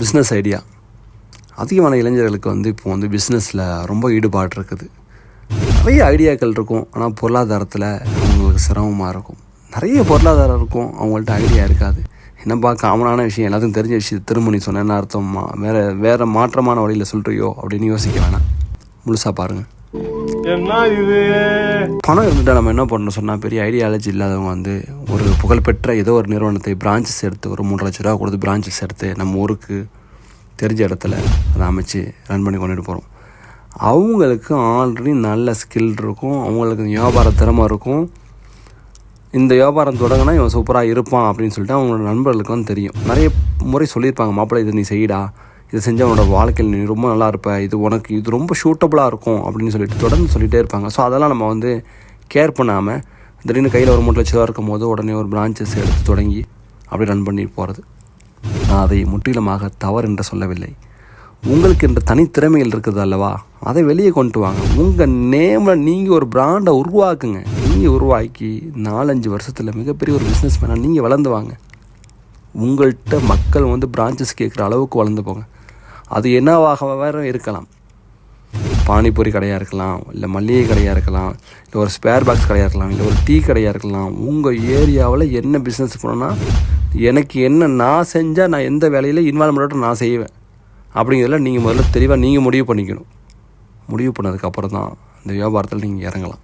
Business idea அதிகமான இளைஞர்களுக்கு வந்து இப்போ வந்து பிஸ்னஸில் ரொம்ப ஈடுபாடு இருக்குது நிறைய ஐடியாக்கள் இருக்கும் ஆனால் பொருளாதாரத்தில் அவங்களுக்கு சிரமமாக இருக்கும். நிறைய பொருளாதாரம் இருக்கும் அவங்கள்ட்ட ஐடியா இருக்காது. என்னப்பா காமனான விஷயம் எல்லாத்துக்கும் தெரிஞ்ச விஷயம் திரும்ப நீ சொன்ன என்ன அர்த்தமா வேறு வேறு மாற்றமான வழியில் சொல்கிறியோ அப்படின்னு யோசிக்க வேணாம். முழுசாக பாருங்கள் என்ன இது? பணம் இருந்துட்டா நம்ம என்ன பண்ணணும் சொன்னால் பெரிய ஐடியாலஜி இல்லாதவங்க வந்து ஒரு புகழ்பெற்ற ஏதோ ஒரு நிறுவனத்தை பிரான்ச்சஸ் எடுத்து ஒரு மூன்று லட்ச ரூபா கொடுத்து பிரான்ச்சஸ் எடுத்து நம்ம ஊருக்கு தெரிஞ்ச இடத்துல அதை அமைச்சு ரன் பண்ணி கொண்டுட்டு போகிறோம் அவங்களுக்கு ஆல்ரெடி நல்ல ஸ்கில் இருக்கும் அவங்களுக்கு வியாபார திறமை இருக்கும். இந்த வியாபாரம் தொடங்கினா இவன் சூப்பராக இருப்பான் அப்படின்னு சொல்லிட்டு அவங்களோட நண்பர்களுக்கு வந்து தெரியும். நிறைய முறை சொல்லியிருப்பாங்க மாப்பிள்ளை இது நீ செய்டா. இது செஞ்சால் உன்னோட வாழ்க்கையில் நீ ரொம்ப நல்லா இருப்ப. இது உனக்கு இது ரொம்ப ஷூட்டபுளாக இருக்கும் அப்படின்னு சொல்லிட்டு தொடர்ந்து சொல்லிகிட்டே இருப்பாங்க. ஸோ அதெல்லாம் நம்ம வந்து கேர் பண்ணாமல் திடீர்னு கையில் ஒரு மூட்டு லட்ச ரூபா இருக்கும் போது உடனே ஒரு பிரான்ச்சஸ் எடுத்து தொடங்கி அப்படி ரன் பண்ணி போகிறது நான் அதை முற்றிலுமாக தவறு என்று சொல்லவில்லை. உங்களுக்கு என்ற தனித்திறமைகள் இருக்குது அல்லவா? அதை வெளியே கொண்டு வாங்க. உங்கள் நேமில் நீங்கள் ஒரு பிராண்டை உருவாக்குங்க. நீங்கள் உருவாக்கி நாலஞ்சு வருஷத்தில் மிகப்பெரிய ஒரு பிஸ்னஸ் மேனாக நீங்கள் வளர்ந்து வாங்க. உங்கள்கிட்ட மக்கள் வந்து பிரான்ச்சஸ் கேட்குற அளவுக்கு வளர்ந்து போங்க. அது என்னவாக வேற இருக்கலாம். பானிபூரி கடையாக இருக்கலாம் இல்லை மளிகை கடையாக இருக்கலாம் இல்லை ஒரு ஸ்பேர் பாக்ஸ் கடையாக இருக்கலாம் இல்லை ஒரு டீ கடையாக இருக்கலாம். உங்கள் ஏரியாவில் என்ன பிஸ்னஸ் பண்ணணும்னா எனக்கு என்ன நான் செஞ்சால் நான் எந்த வேலையில் இன்வால்மெண்ட்டோட நான் செய்வேன். அப்படிங்கிறதுல நீங்கள் முதல்ல தெளிவாக நீங்கள் முடிவு பண்ணிக்கணும். முடிவு பண்ணதுக்கப்புறம் தான் இந்த வியாபாரத்தில் நீங்கள் இறங்கலாம்.